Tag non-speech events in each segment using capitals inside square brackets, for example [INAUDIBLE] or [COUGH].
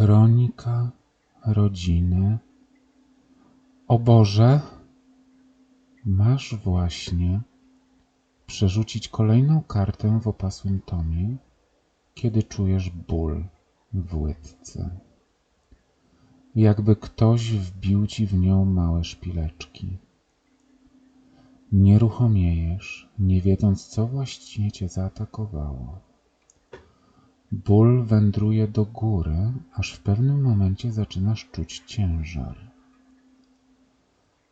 Kronika rodziny. O Boże, masz właśnie przerzucić kolejną kartę w opasłym tomie, kiedy czujesz ból w łydce. Jakby ktoś wbił ci w nią małe szpileczki. Nieruchomiejesz, nie wiedząc, co właściwie cię zaatakowało. Ból wędruje do góry, aż w pewnym momencie zaczynasz czuć ciężar.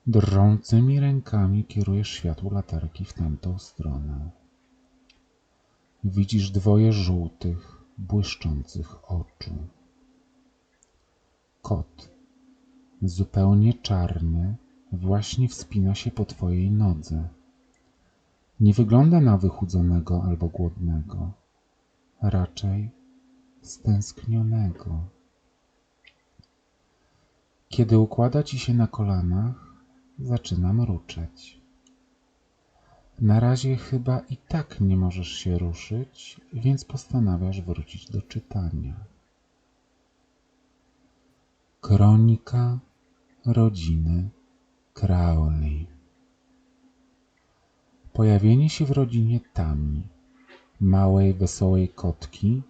Drżącymi rękami kierujesz światło latarki w tamtą stronę. Widzisz dwoje żółtych, błyszczących oczu. Kot, zupełnie czarny, właśnie wspina się po twojej nodze. Nie wygląda na wychudzonego albo głodnego raczej stęsknionego. Kiedy układa ci się na kolanach, zaczyna mruczeć. Na razie chyba i tak nie możesz się ruszyć, więc postanawiasz wrócić do czytania. Kronika rodziny Crowley. Pojawienie się w rodzinie Tami małej, wesołej kotki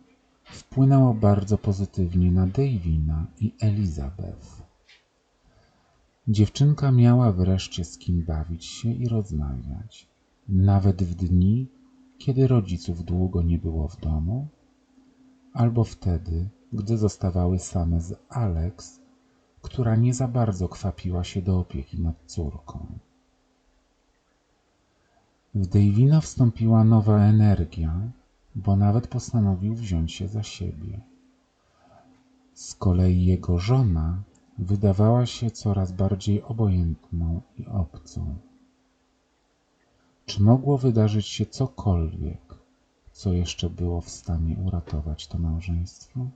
wpłynęło bardzo pozytywnie na Davina i Elizabeth. Dziewczynka miała wreszcie z kim bawić się i rozmawiać, nawet w dni, kiedy rodziców długo nie było w domu, albo wtedy, gdy zostawały same z Alex, która nie za bardzo kwapiła się do opieki nad córką. W Davina wstąpiła nowa energia, bo nawet postanowił wziąć się za siebie. Z kolei jego żona wydawała się coraz bardziej obojętną i obcą. Czy mogło wydarzyć się cokolwiek, co jeszcze było w stanie uratować to małżeństwo?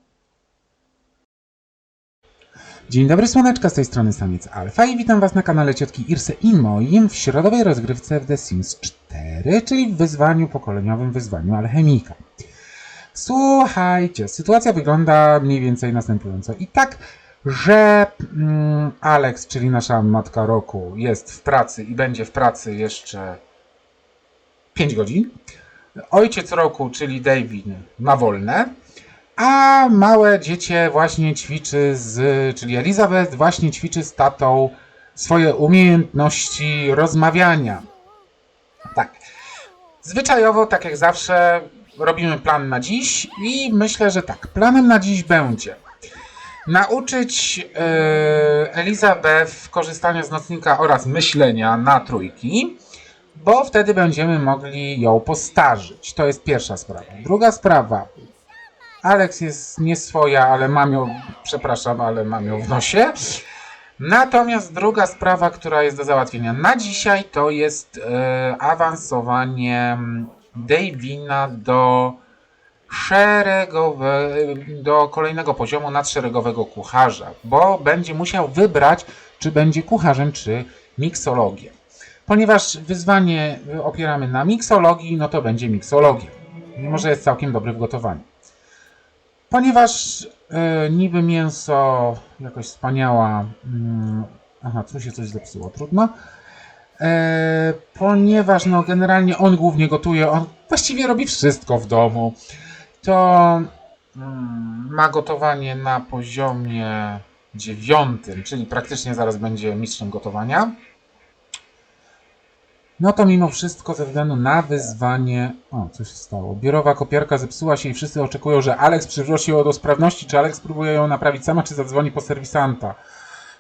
Dzień dobry słoneczka, z tej strony Samiec Alfa i witam Was na kanale Ciotki Irse i moim w środowej rozgrywce w The Sims 4, czyli w wyzwaniu pokoleniowym, wyzwaniu alchemika. Słuchajcie, sytuacja wygląda mniej więcej następująco. I tak, że mm, Alex, czyli nasza matka roku, jest w pracy i będzie w pracy jeszcze 5 godzin. Ojciec roku, czyli David, ma wolne. A małe dziecię właśnie ćwiczy z, czyli Elizabeth właśnie ćwiczy z tatą swoje umiejętności rozmawiania. Tak. Zwyczajowo, tak jak zawsze, robimy plan na dziś i myślę, że tak. Planem na dziś będzie nauczyć yy, Elizabeth korzystania z nocnika oraz myślenia na trójki, bo wtedy będziemy mogli ją postarzyć. To jest pierwsza sprawa. Druga sprawa. Alex jest nie swoja, ale mam ją, przepraszam, ale mam ją w nosie. Natomiast druga sprawa, która jest do załatwienia na dzisiaj, to jest e, awansowanie Davina do szeregowe, do kolejnego poziomu nadszeregowego kucharza, bo będzie musiał wybrać, czy będzie kucharzem, czy miksologiem. Ponieważ wyzwanie opieramy na miksologii, no to będzie miksologia. Mimo, że jest całkiem dobry w gotowaniu. Ponieważ e, niby mięso jakoś wspaniała. Mm, aha, tu się coś zepsuło, trudno. E, ponieważ no generalnie on głównie gotuje, on właściwie robi wszystko w domu. To mm, ma gotowanie na poziomie dziewiątym, czyli praktycznie zaraz będzie mistrzem gotowania. No to mimo wszystko ze względu na wyzwanie... O, coś się stało. Biurowa kopiarka zepsuła się i wszyscy oczekują, że Alex przywróci ją do sprawności. Czy Alex próbuje ją naprawić sama, czy zadzwoni po serwisanta?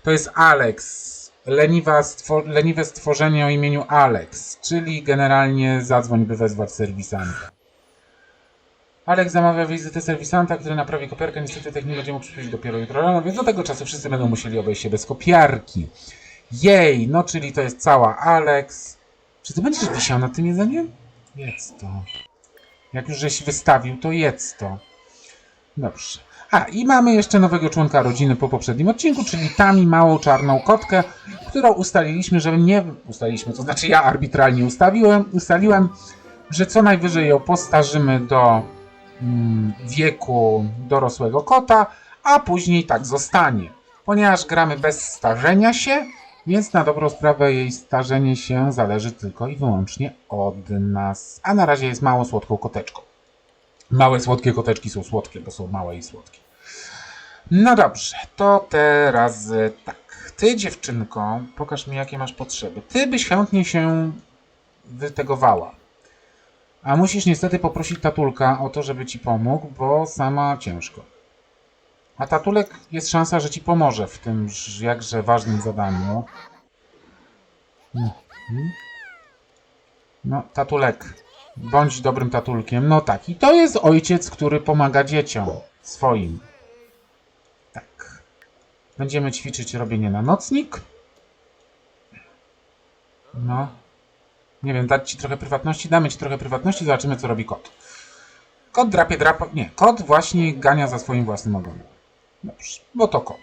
To jest Alex. Leniwa leniwe stworzenie o imieniu Alex, czyli generalnie zadzwoń, by wezwać serwisanta. Alex zamawia wizytę serwisanta, który naprawi kopiarkę. Niestety technik będzie mógł przyjść dopiero jutro rano, więc do tego czasu wszyscy będą musieli obejść się bez kopiarki. Jej, no czyli to jest cała Alex. Czy ty będziesz wisiał nad tym jedzeniem? Jedz to. Jak już żeś wystawił, to jedz to. Dobrze. A, i mamy jeszcze nowego członka rodziny po poprzednim odcinku, czyli Tami, małą czarną kotkę, którą ustaliliśmy, że nie... Ustaliliśmy, to znaczy ja arbitralnie ustawiłem, ustaliłem, że co najwyżej ją postarzymy do mm, wieku dorosłego kota, a później tak zostanie. Ponieważ gramy bez starzenia się, więc na dobrą sprawę jej starzenie się zależy tylko i wyłącznie od nas. A na razie jest mało słodką koteczką. Małe słodkie koteczki są słodkie, bo są małe i słodkie. No dobrze, to teraz e, tak. Ty, dziewczynko, pokaż mi, jakie masz potrzeby. Ty byś chętnie się wytegowała. A musisz niestety poprosić tatulka o to, żeby ci pomógł, bo sama ciężko. A tatulek jest szansa, że ci pomoże w tym jakże ważnym zadaniu. Mhm. No, tatulek. Bądź dobrym tatulkiem. No tak, i to jest ojciec, który pomaga dzieciom swoim. Tak. Będziemy ćwiczyć robienie na nocnik. No. Nie wiem, dać ci trochę prywatności? Damy ci trochę prywatności, zobaczymy, co robi kot. Kot drapie drapa... Nie, kot właśnie gania za swoim własnym ogonem. Dobrze, bo to kot.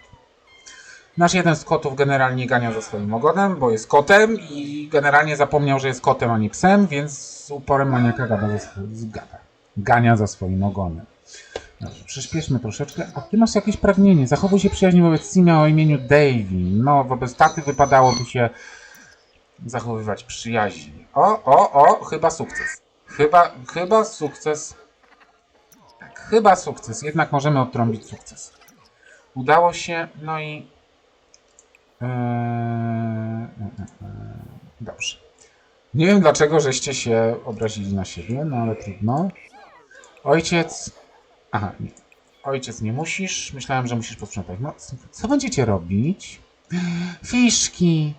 Nasz jeden z kotów generalnie gania za swoim ogonem, bo jest kotem i generalnie zapomniał, że jest kotem, a nie psem, więc z uporem maniaka gada za swoim... Gada. Gania za swoim ogonem. Dobrze, przyspieszmy troszeczkę. A ty masz jakieś pragnienie. Zachowuj się przyjaźnie wobec Sima o imieniu Davy. No, wobec taty wypadałoby się zachowywać przyjaźnie. O, o, o, chyba sukces. Chyba, chyba sukces. Tak, chyba sukces. Jednak możemy odtrąbić sukces. Udało się, no i... E, e, e, Dobrze. Nie wiem dlaczego, żeście się obrazili na siebie, no ale trudno. Ojciec... Aha, nie. Ojciec nie musisz. Myślałem, że musisz posprzątać. No, co będziecie robić? Fiszki!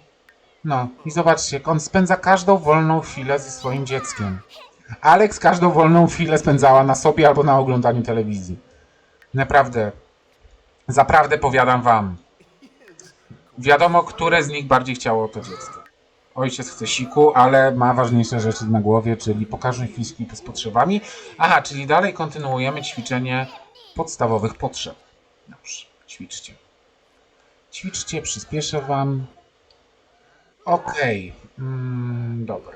No i zobaczcie, on spędza każdą wolną chwilę ze swoim dzieckiem. Alex każdą wolną chwilę spędzała na sobie albo na oglądaniu telewizji. Naprawdę, zaprawdę powiadam wam. Wiadomo, które z nich bardziej chciało to dziecko. Ojciec chce siku, ale ma ważniejsze rzeczy na głowie, czyli pokażuj fiski z potrzebami. Aha, czyli dalej kontynuujemy ćwiczenie podstawowych potrzeb. Dobrze, ćwiczcie. Ćwiczcie, przyspieszę wam. Okej, mm, dobra.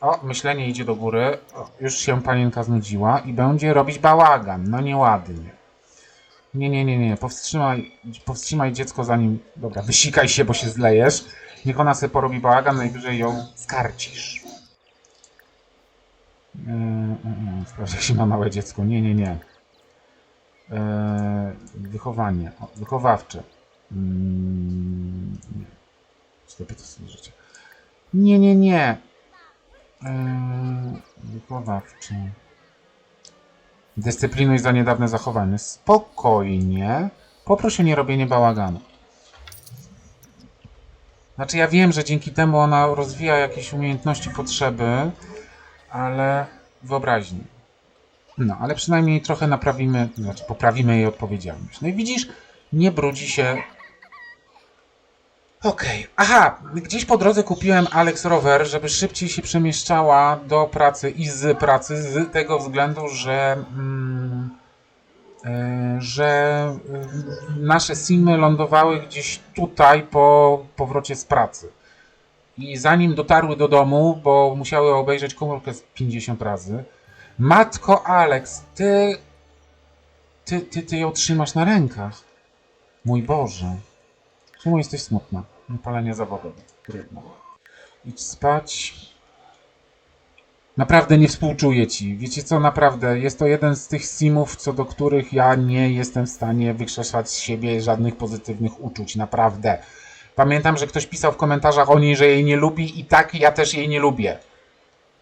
O, myślenie idzie do góry. O, już się panienka znudziła i będzie robić bałagan. No nieładnie. Nie, nie, nie, nie. Powstrzymaj, powstrzymaj dziecko zanim... Dobra, wysikaj się, bo się zlejesz. Niech ona sobie porobi bałagan, najwyżej ją skarcisz. Yy, yy, yy, Sprawdź, jak się ma małe dziecko. Nie, nie, nie. Yy, wychowanie. O, wychowawcze. Mm, nie. Ślepy to sobie życie. Nie, nie, nie. Eee, wychowawczy. Dyscyplinuj za niedawne zachowanie. Spokojnie. Poproś o nierobienie bałaganu. Znaczy ja wiem, że dzięki temu ona rozwija jakieś umiejętności, potrzeby, ale wyobraźni. No, ale przynajmniej trochę naprawimy, znaczy poprawimy jej odpowiedzialność. No i widzisz, nie brudzi się Okej, aha, gdzieś po drodze kupiłem Alex Rower, żeby szybciej się przemieszczała do pracy i z pracy, z tego względu, że, mm, e, że e, nasze simy lądowały gdzieś tutaj po powrocie z pracy. I zanim dotarły do domu, bo musiały obejrzeć komórkę z 50 razy, matko Alex, ty, ty, ty, ty ją trzymasz na rękach. Mój Boże. Czemu jesteś smutna? Palenie zawodowe. Trudno. Idź spać. Naprawdę nie współczuję ci. Wiecie co, naprawdę, jest to jeden z tych simów, co do których ja nie jestem w stanie wykrzesać z siebie żadnych pozytywnych uczuć. Naprawdę. Pamiętam, że ktoś pisał w komentarzach o niej, że jej nie lubi i tak ja też jej nie lubię.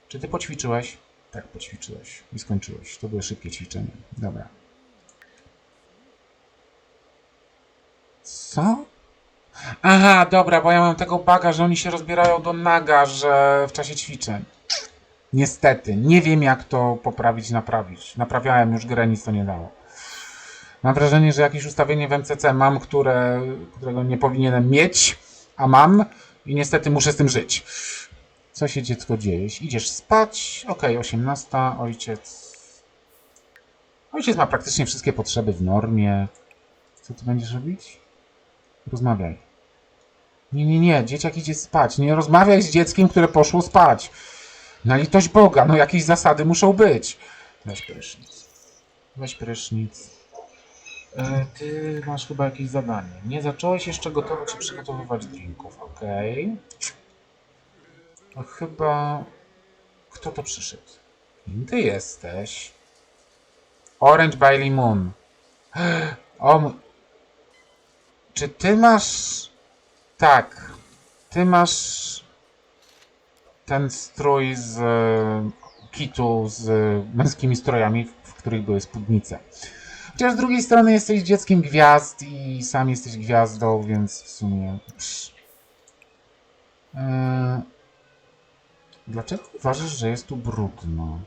Czy ty poćwiczyłeś? Tak, poćwiczyłeś i skończyłeś. To były szybkie ćwiczenia. Dobra. Co? Aha, dobra, bo ja mam tego baga, że oni się rozbierają do naga, że w czasie ćwiczeń. Niestety, nie wiem jak to poprawić, naprawić. Naprawiałem już grę, nic to nie dało. Mam wrażenie, że jakieś ustawienie w MCC mam, które, którego nie powinienem mieć, a mam i niestety muszę z tym żyć. Co się dziecko dzieje? Idziesz spać, okej, 18, ojciec... Ojciec ma praktycznie wszystkie potrzeby w normie. Co ty będziesz robić? Rozmawiaj. Nie, nie, nie, dzieciak idzie spać. Nie rozmawiaj z dzieckiem, które poszło spać. Na litość Boga, no jakieś zasady muszą być. Weź prysznic. Weź prysznic. E, ty masz chyba jakieś zadanie. Nie zacząłeś jeszcze gotować i przygotowywać drinków, okej. To chyba... Kto to przyszedł? Kim ty jesteś? Orange Bailey Moon. [GASPS] O, czy ty masz... Tak. Ty masz ten strój z e, kitu z męskimi strojami, w których były spódnice. Chociaż z drugiej strony jesteś dzieckiem gwiazd i sam jesteś gwiazdą, więc w sumie... E, Dlaczego uważasz, że jest tu brudno?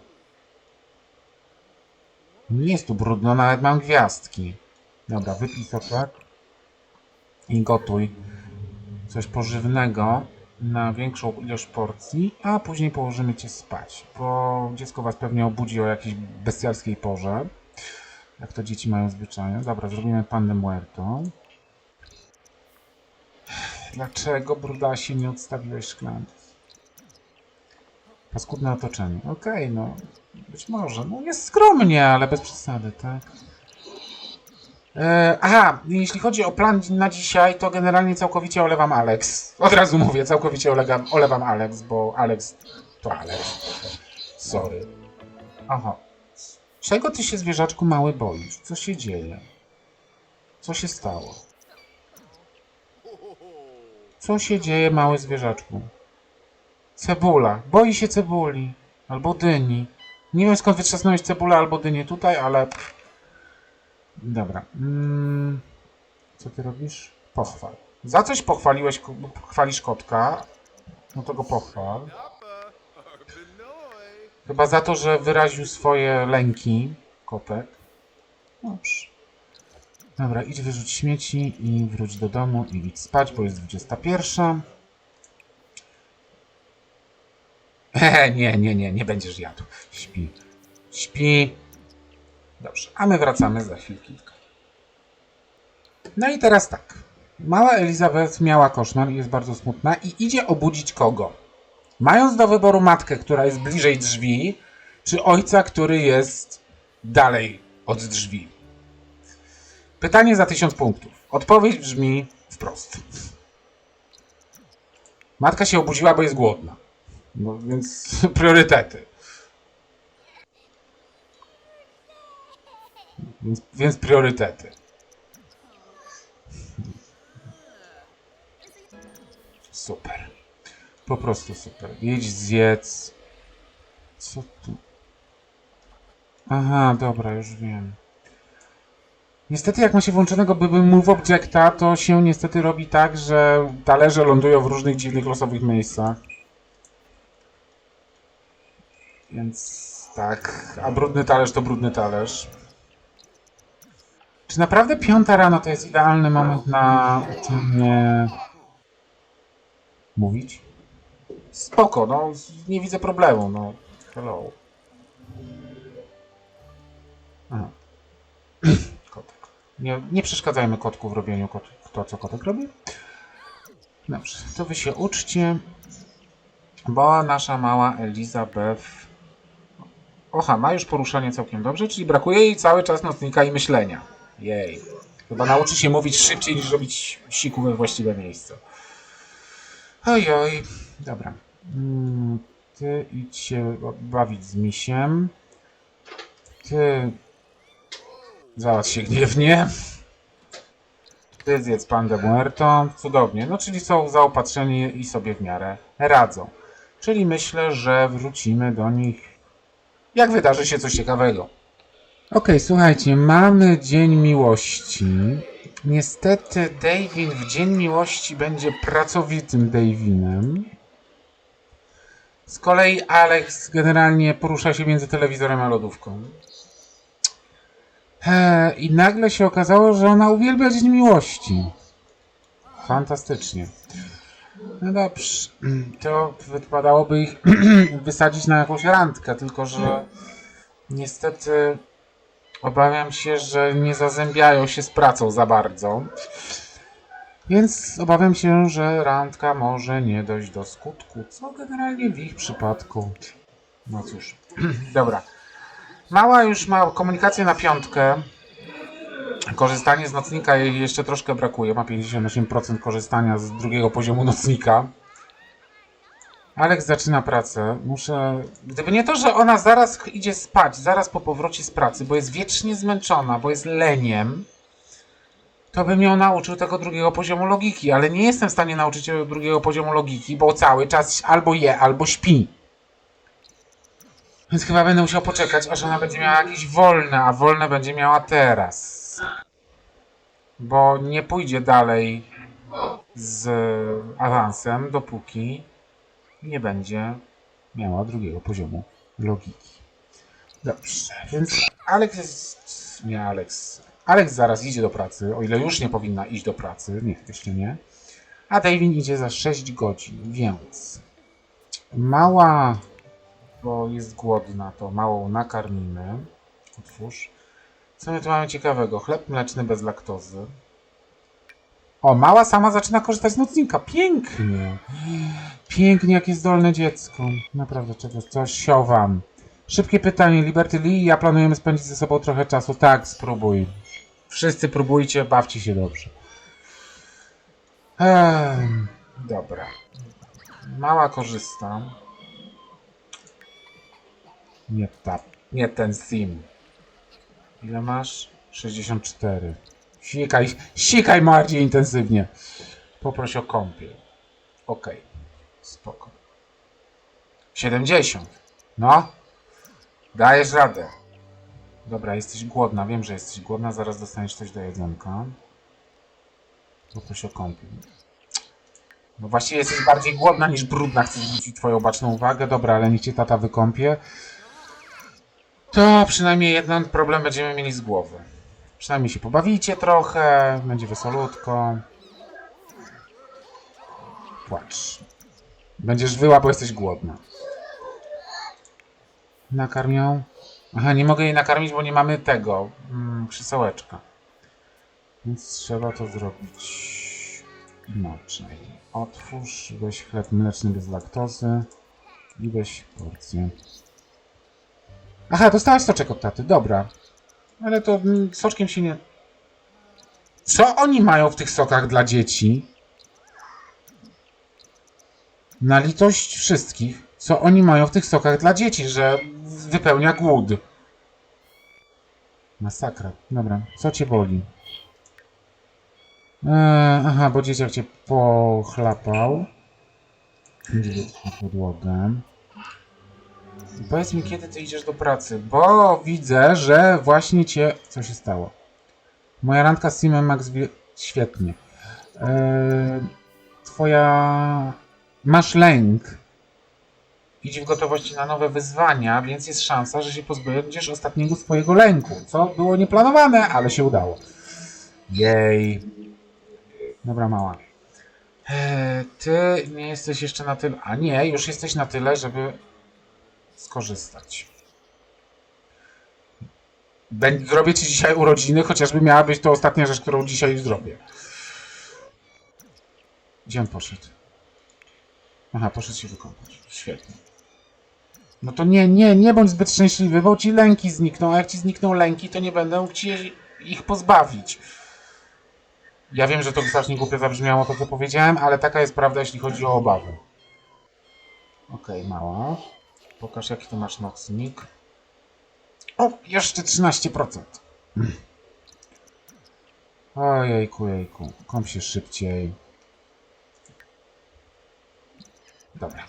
Nie jest tu brudno, nawet mam gwiazdki. Dobra, wypij tak i gotuj coś pożywnego na większą ilość porcji, a później położymy cię spać, bo dziecko was pewnie obudzi o jakiejś bestialskiej porze, jak to dzieci mają zwyczaje. Dobra, zrobimy pandę muerto. Dlaczego, brudasie, nie odstawiłeś szklanki? Paskudne otoczenie. Okej, no. Być może. No jest skromnie, ale bez przesady, tak? E, aha, jeśli chodzi o plan na dzisiaj, to generalnie całkowicie olewam Alex. Od razu mówię, całkowicie olewam, olewam Alex, bo Alex to Alex. Sorry. Aha. Czego ty się, zwierzaczku mały, boisz? Co się dzieje? Co się stało? Co się dzieje, mały zwierzaczku? Cebula. Boi się cebuli. Albo dyni. Nie wiem skąd wytrzasnąłeś cebulę albo dynię tutaj, ale... Dobra. Mm, co ty robisz? Pochwal. Za coś pochwaliłeś, chwalisz kotka. No to go pochwal. Chyba za to, że wyraził swoje lęki, kotek. Dobrze. Dobra, idź wyrzuć śmieci i wróć do domu i idź spać, bo jest 21. Ehe, [LAUGHS] nie, nie, nie, nie będziesz jadł. Śpi. Śpi. Dobrze, a my wracamy za chwilkę. No i teraz tak. Mała Elizabeth miała koszmar i jest bardzo smutna i idzie obudzić kogo? Mając do wyboru matkę, która jest bliżej drzwi, czy ojca, który jest dalej od drzwi? Pytanie za tysiąc punktów. Odpowiedź brzmi wprost. Matka się obudziła, bo jest głodna. No więc [LAUGHS] priorytety. Więc, więc priorytety. Super. Po prostu super. Jedź zjedz. Co tu? Aha, dobra, już wiem. Niestety, jak ma się włączonego były Move Objecta, to się niestety robi tak, że talerze lądują w różnych dziwnych losowych miejscach. Więc tak, a brudny talerz to brudny talerz. Czy naprawdę piąta rano to jest idealny moment na uczenie mówić? Spoko, no nie widzę problemu, no. Hello. [CLEARS THROAT] Kotek. Nie, nie przeszkadzajmy kotku w robieniu kot, to, co kotek robi. Dobrze, to wy się uczcie, bo nasza mała Elizabeth Oha, ma już poruszanie całkiem dobrze, czyli brakuje jej cały czas nocnika i myślenia. Jej. Chyba nauczy się mówić szybciej niż robić siku we właściwe miejsce. Oj, oj. Dobra. Mm, Ty idź się bawić z misiem. Ty załatw się gniewnie. Ty zjedz pandę muerto. Cudownie. No, czyli są zaopatrzeni i sobie w miarę radzą. Czyli myślę, że wrócimy do nich jak wydarzy się coś ciekawego. Okej, słuchajcie, mamy Dzień Miłości. Niestety Davin w Dzień Miłości będzie pracowitym Davinem. Z kolei Alex generalnie porusza się między telewizorem a lodówką. Eee, I nagle się okazało, że ona uwielbia Dzień Miłości. Fantastycznie. No dobrze, to wypadałoby ich [CLEARS THROAT] wysadzić na jakąś randkę, tylko że niestety obawiam się, że nie zazębiają się z pracą za bardzo. Więc obawiam się, że randka może nie dojść do skutku, co generalnie w ich przypadku. No cóż, [CLEARS THROAT] dobra. Mała już ma komunikację na piątkę. Korzystanie z nocnika jej jeszcze troszkę brakuje. Ma 58% korzystania z drugiego poziomu nocnika. Alex zaczyna pracę. Muszę. Gdyby nie to, że ona zaraz idzie spać, zaraz po powrocie z pracy, bo jest wiecznie zmęczona, bo jest leniem, to bym ją nauczył tego drugiego poziomu logiki, ale nie jestem w stanie nauczyć ją drugiego poziomu logiki, bo cały czas albo je, albo śpi. Więc chyba będę musiał poczekać, aż ona będzie miała jakieś wolne, a wolne będzie miała teraz. Bo nie pójdzie dalej z awansem, dopóki nie będzie miała drugiego poziomu logiki. Dobrze, więc Alex jest... nie Alex. Alex zaraz idzie do pracy, o ile już nie powinna iść do pracy, nie, jeszcze nie. A Davin idzie za 6 godzin, więc mała, bo jest głodna, to małą nakarmimy. Otwórz. Co my tu mamy ciekawego? Chleb mleczny bez laktozy. O, mała sama zaczyna korzystać z nocnika. Pięknie. Pięknie, jakie zdolne dziecko. Naprawdę czegoś, coś siowam. Szybkie pytanie, Liberty Lee i ja planujemy spędzić ze sobą trochę czasu. Tak, spróbuj. Wszyscy próbujcie, bawcie się dobrze. Ehm, dobra. Mała korzysta. Nie ta, nie ten theme. Ile masz? 64. Sikaj, sikaj bardziej intensywnie. Poproś o kąpiel. Okej. Spoko. 70. No. Dajesz radę. Dobra, jesteś głodna. Wiem, że jesteś głodna. Zaraz dostaniesz coś do jedzonka. Poproś o kąpiel. No właściwie jesteś bardziej głodna niż brudna. Chcę zwrócić twoją baczną uwagę. Dobra, ale niech cię tata wykąpie. To przynajmniej jeden problem będziemy mieli z głowy. Przynajmniej się pobawicie trochę. Będzie wesolutko. Płacz. Będziesz wyła, bo jesteś głodna. Nakarmią? Aha, nie mogę jej nakarmić, bo nie mamy tego. Mm, krzesełeczka. Więc trzeba to zrobić inaczej. Otwórz, weź chleb mleczny bez laktozy i weź porcję. Aha, dostałaś soczek od taty, dobra. Ale to soczkiem się nie... Co oni mają w tych sokach dla dzieci? Na litość wszystkich, co oni mają w tych sokach dla dzieci, że wypełnia głód. Masakra. Dobra, co cię boli? Eee, aha, bo dzieciak cię pochlapał. Idzie podłogę. Powiedz mi, kiedy ty idziesz do pracy, bo widzę, że właśnie cię... Co się stało? Moja randka z Simem Max... wie- Świetnie. Eee, twoja... Masz lęk. Idź w gotowości na nowe wyzwania, więc jest szansa, że się pozbędziesz ostatniego swojego lęku, co było nieplanowane, ale się udało. Jej. Dobra, mała. Eee, ty nie jesteś jeszcze na tyle... A nie, już jesteś na tyle, żeby skorzystać. Zrobię ci dzisiaj urodziny, chociażby miała być to ostatnia rzecz, którą dzisiaj zrobię. Gdzie on poszedł? Aha, poszedł się wykąpać. Świetnie. No to nie, nie, nie bądź zbyt szczęśliwy, bo ci lęki znikną, a jak ci znikną lęki, to nie będę mógł ci ich pozbawić. Ja wiem, że to strasznie głupio zabrzmiało to, co powiedziałem, ale taka jest prawda, jeśli chodzi o obawy. Okej, mała. Pokaż, jaki ty masz nocnik. O, jeszcze 13%. Mm. Ojejku, jejku. Kąp się szybciej. Dobra.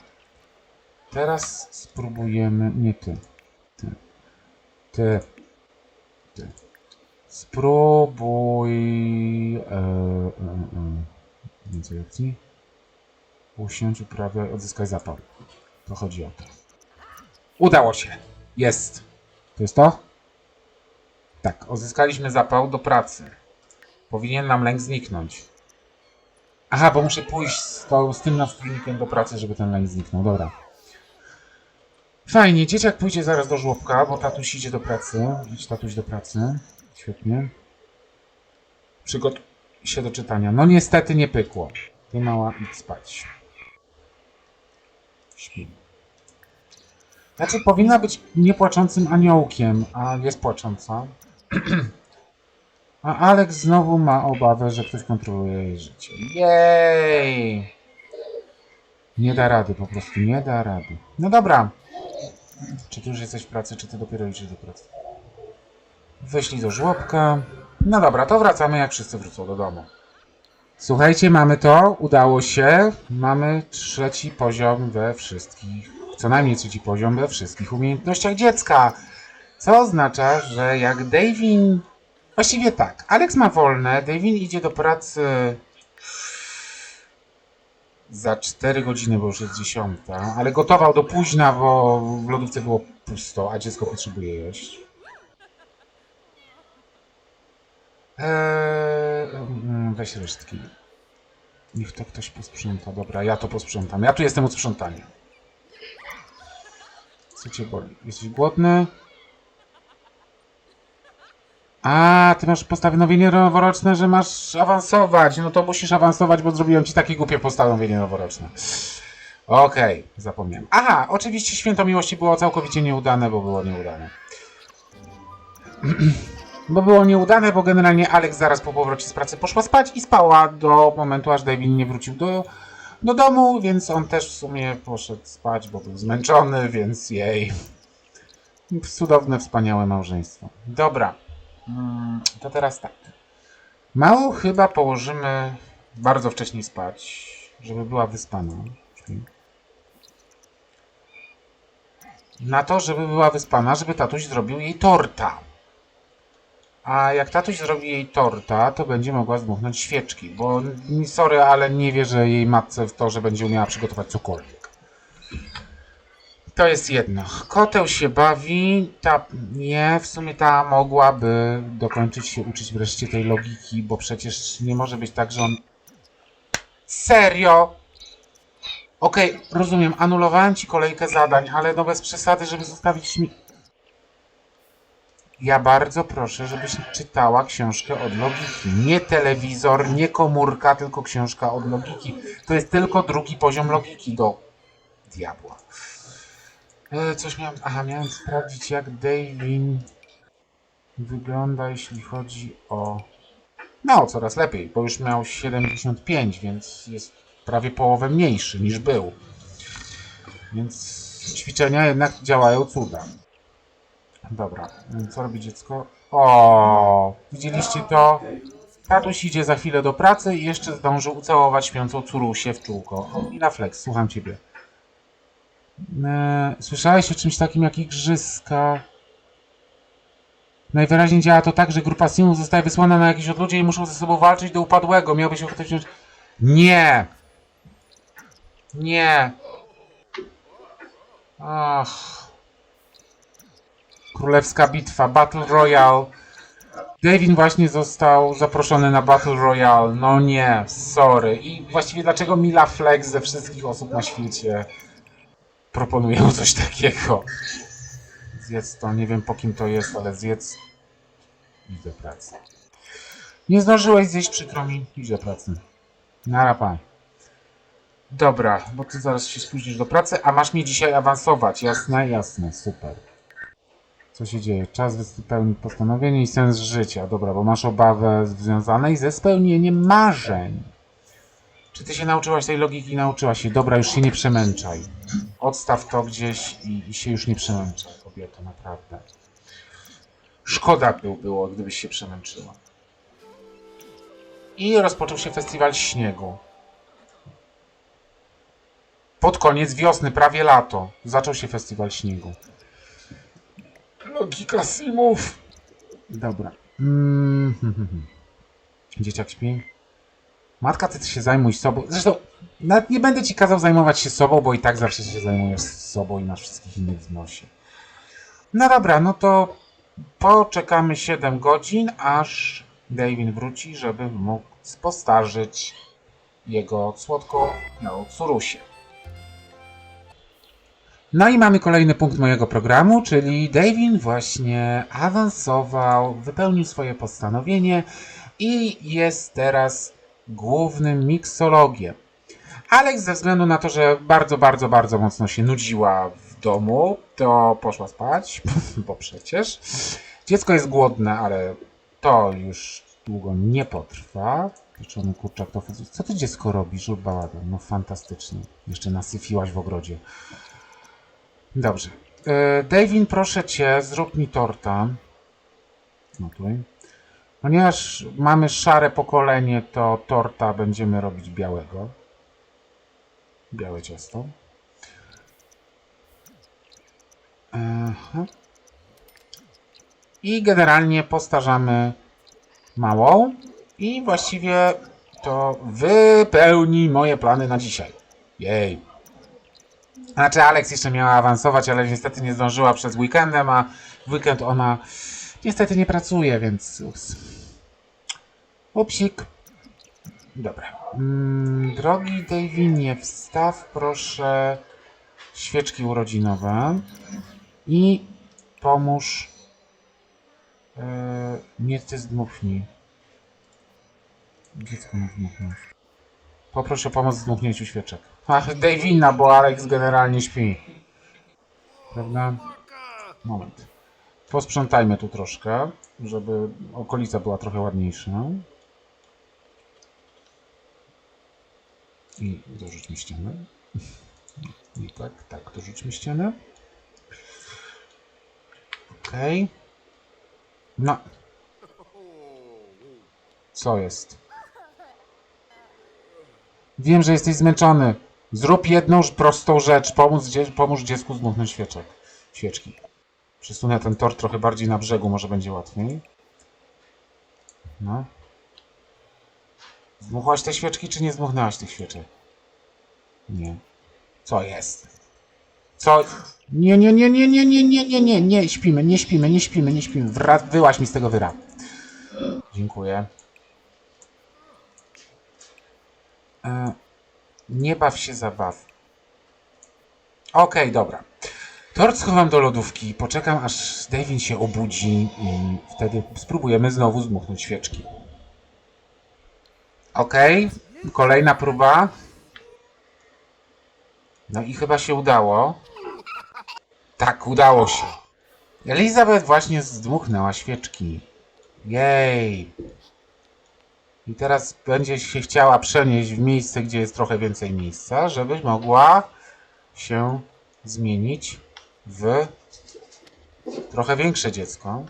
Teraz spróbujemy... Nie ty. Ty. Ty. Ty. Spróbuj... E, e, e. Więcej opcji. Usiądź, uprawiaj, odzyskaj zapał. To chodzi o to. Udało się. Jest. To jest to? Tak, odzyskaliśmy zapał do pracy. Powinien nam lęk zniknąć. Aha, bo muszę pójść z, to, z tym nastrojem do pracy, żeby ten lęk zniknął. Dobra. Fajnie, dzieciak pójdzie zaraz do żłobka, bo tatuś idzie do pracy. Idź tatuś do pracy. Świetnie. Przygotuj się do czytania. No niestety nie pykło. Ty mała, idź spać. Śpi. Znaczy, powinna być niepłaczącym aniołkiem, a jest płacząca. A Alex znowu ma obawę, że ktoś kontroluje jej życie. Jej! Nie da rady, po prostu nie da rady. No dobra. Czy ty już jesteś w pracy, czy ty dopiero idziesz do pracy? Wyślij do żłobka. No dobra, to wracamy jak wszyscy wrócą do domu. Słuchajcie, mamy to, udało się. Mamy trzeci poziom we wszystkich, co najmniej trzeci poziom we wszystkich umiejętnościach dziecka. Co oznacza, że jak Davin. Właściwie tak, Alex ma wolne, Davin idzie do pracy za 4 godziny, bo już jest 10, ale gotował do późna, bo w lodówce było pusto, a dziecko potrzebuje jeść. Eee, weź resztki. Niech to ktoś posprząta. Dobra, ja to posprzątam. Ja tu jestem od sprzątania. Co cię boli? Jesteś głodny? A, ty masz postanowienie noworoczne, że masz awansować. No to musisz awansować, bo zrobiłem ci takie głupie postanowienie noworoczne. Okej, zapomniałem. Aha, oczywiście Święto Miłości było całkowicie nieudane, bo było nieudane. [CLEARS THROAT] Bo było nieudane, bo generalnie Alex zaraz po powrocie z pracy poszła spać i spała do momentu, aż David nie wrócił do, do domu, więc on też w sumie poszedł spać, bo był zmęczony, więc jej. Cudowne, wspaniałe małżeństwo. Dobra, Mm, to teraz tak. Małą chyba położymy bardzo wcześnie spać, żeby była wyspana. Na to, żeby była wyspana, żeby tatuś zrobił jej torta. A jak tatuś zrobi jej torta, to będzie mogła zdmuchnąć świeczki, bo sorry, ale nie wierzę jej matce w to, że będzie umiała przygotować cokolwiek. To jest jedno. Koteł się bawi, ta nie, w sumie ta mogłaby dokończyć się uczyć wreszcie tej logiki, bo przecież nie może być tak, że on... Serio? Okej, rozumiem, anulowałem ci kolejkę zadań, ale no bez przesady, żeby zostawić mi... Ja bardzo proszę, żebyś czytała książkę od logiki. Nie telewizor, nie komórka, tylko książka od logiki. To jest tylko drugi poziom logiki do diabła. E, coś miałem. Aha, miałem sprawdzić, jak Davin wygląda, jeśli chodzi o. No, coraz lepiej, bo już miał 75, więc jest prawie połowę mniejszy niż był. Więc ćwiczenia jednak działają cuda. Dobra, co robi dziecko? O, widzieliście to? Tatuś idzie za chwilę do pracy i jeszcze zdążył ucałować śpiącą córusię w czółko. O, i na flex, słucham ciebie. E, Słyszałeś o czymś takim jak igrzyska? Najwyraźniej działa to tak, że grupa Simów zostaje wysłana na jakieś odludzie i muszą ze sobą walczyć do upadłego. Miałbyś ochotę wziąć... Nie! Nie! Ach. Królewska bitwa, Battle Royale. Davin właśnie został zaproszony na Battle Royale. No nie, sorry. I właściwie dlaczego Mila Flex ze wszystkich osób na świecie proponują coś takiego? Zjedz to, nie wiem po kim to jest, ale zjedz. Idź do pracy. Nie zdążyłeś zjeść, przykro mi. Idź do pracy. Nara pan. Dobra, bo ty zaraz się spóźnisz do pracy, a masz mnie dzisiaj awansować. Jasne, jasne, super. Co się dzieje? Czas wypełnić postanowienie i sens życia. Dobra, bo masz obawę związanej ze spełnieniem marzeń. Czy ty się nauczyłaś tej logiki? Nauczyłaś się. Dobra, już się nie przemęczaj. Odstaw to gdzieś i, i się już nie przemęczaj, kobieto, naprawdę. Szkoda by było, gdybyś się przemęczyła. I rozpoczął się festiwal śniegu. Pod koniec wiosny, prawie lato, zaczął się festiwal śniegu. Logika simów. Dobra. Mm, hmm, hmm, hmm. Dzieciak śpi. Matka, ty się zajmuj sobą. Zresztą, nawet nie będę ci kazał zajmować się sobą, bo i tak zawsze się zajmujesz sobą i masz wszystkich innych w nosie. No dobra, no to poczekamy 7 godzin, aż Davin wróci, żeby mógł postarzyć jego słodko miałą córusię. No i mamy kolejny punkt mojego programu, czyli Davin właśnie awansował, wypełnił swoje postanowienie i jest teraz głównym miksologiem. Alex ze względu na to, że bardzo, bardzo, bardzo mocno się nudziła w domu, to poszła spać, [LAUGHS] bo przecież dziecko jest głodne, ale to już długo nie potrwa. Pieczony kurczak to Co ty dziecko robisz, bałagan? No fantastycznie. Jeszcze nasyfiłaś w ogrodzie. Dobrze. E, Davin, proszę cię, zrób mi torta. No tutaj. Ponieważ mamy szare pokolenie, to torta będziemy robić białego. Białe ciasto. I generalnie postarzamy małą i właściwie to wypełni moje plany na dzisiaj. Jej. Znaczy Alex jeszcze miała awansować, ale niestety nie zdążyła przez weekendem, a w weekend ona niestety nie pracuje, więc ups. Upsik. Dobra. Mm, drogi Davinie, wstaw proszę świeczki urodzinowe i pomóż yy, nie ty zdmuchnij. Dziecko ma zdmuchnąć. Poproszę o pomoc w zdmuchnięciu świeczek. Ach, Davina, bo Alex generalnie śpi. Prawda? Moment. Posprzątajmy tu troszkę, żeby okolica była trochę ładniejsza. I dorzućmy ścianę. I tak, tak, dorzućmy ścianę. Okej. No. Co jest? Wiem, że jesteś zmęczony. Zrób jedną prostą rzecz. Pomóż, dzie pomóż dziecku zdmuchnąć świeczek. Świeczki. Przesunę ten tor trochę bardziej na brzegu, może będzie łatwiej. No. Zdmuchłaś te świeczki, czy nie zdmuchnęłaś tych świeczek? Nie. Co jest? Co? Nie, nie, nie, nie, nie, nie, nie, nie, nie, nie, śpimy, nie śpimy, nie śpimy, nie śpimy. Wra wyłaś mi z tego wyra. Dziękuję. E, nie baw się zabaw. Okej, dobra. Tort schowam do lodówki, poczekam aż Davin się obudzi i wtedy spróbujemy znowu zdmuchnąć świeczki. Okej, kolejna próba. No i chyba się udało. Tak, udało się. Elizabeth właśnie zdmuchnęła świeczki. Jej. I teraz będzie się chciała przenieść w miejsce, gdzie jest trochę więcej miejsca, żeby mogła się zmienić w trochę większe dziecko.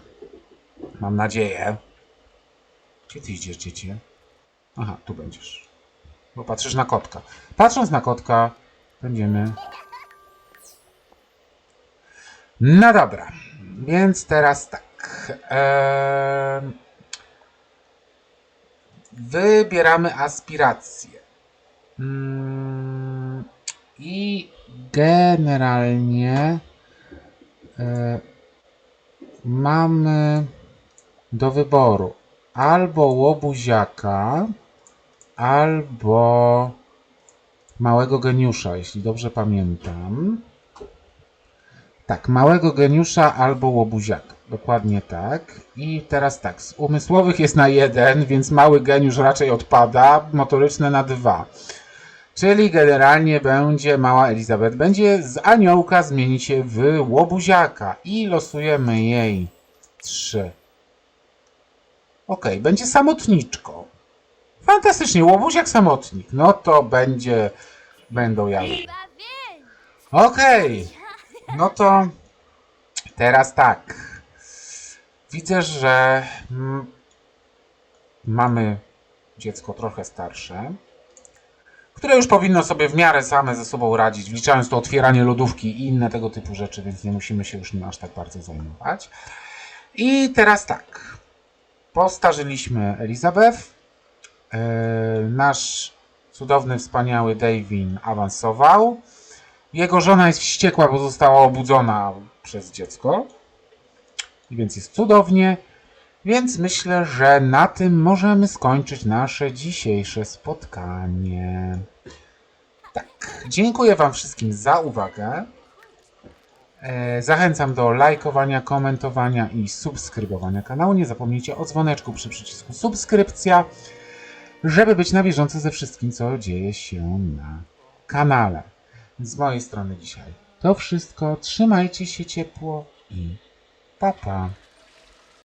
Mam nadzieję. Gdzie ty idziesz, dziecię? Aha, tu będziesz. Bo patrzysz na kotka. Patrząc na kotka, będziemy... No dobra, więc teraz tak. Eee... Wybieramy aspiracje. Mm, I generalnie e, mamy do wyboru albo łobuziaka, albo małego geniusza, jeśli dobrze pamiętam. Tak, małego geniusza albo łobuziaka. Dokładnie tak. I teraz tak, z umysłowych jest na jeden, więc mały geniusz raczej odpada, motoryczne na dwa. Czyli generalnie będzie mała Elizabeth, będzie z aniołka zmienić się w łobuziaka i losujemy jej trzy. Ok, będzie samotniczką. Fantastycznie, łobuziak samotnik. No to będzie, będą jawy. Okej, no to teraz tak. Widzę, że mamy dziecko trochę starsze, które już powinno sobie w miarę same ze sobą radzić, wliczając to otwieranie lodówki i inne tego typu rzeczy, więc nie musimy się już nim aż tak bardzo zajmować. I teraz tak. Postarzyliśmy Elizabeth. Yy, nasz cudowny, wspaniały Davin awansował. Jego żona jest wściekła, bo została obudzona przez dziecko. Więc jest cudownie. Więc myślę, że na tym możemy skończyć nasze dzisiejsze spotkanie. Tak, dziękuję Wam wszystkim za uwagę. E, Zachęcam do lajkowania, komentowania i subskrybowania kanału. Nie zapomnijcie o dzwoneczku przy przycisku subskrypcja, żeby być na bieżąco ze wszystkim, co dzieje się na kanale. Z mojej strony dzisiaj to wszystko. Trzymajcie się ciepło i Tá, Papá.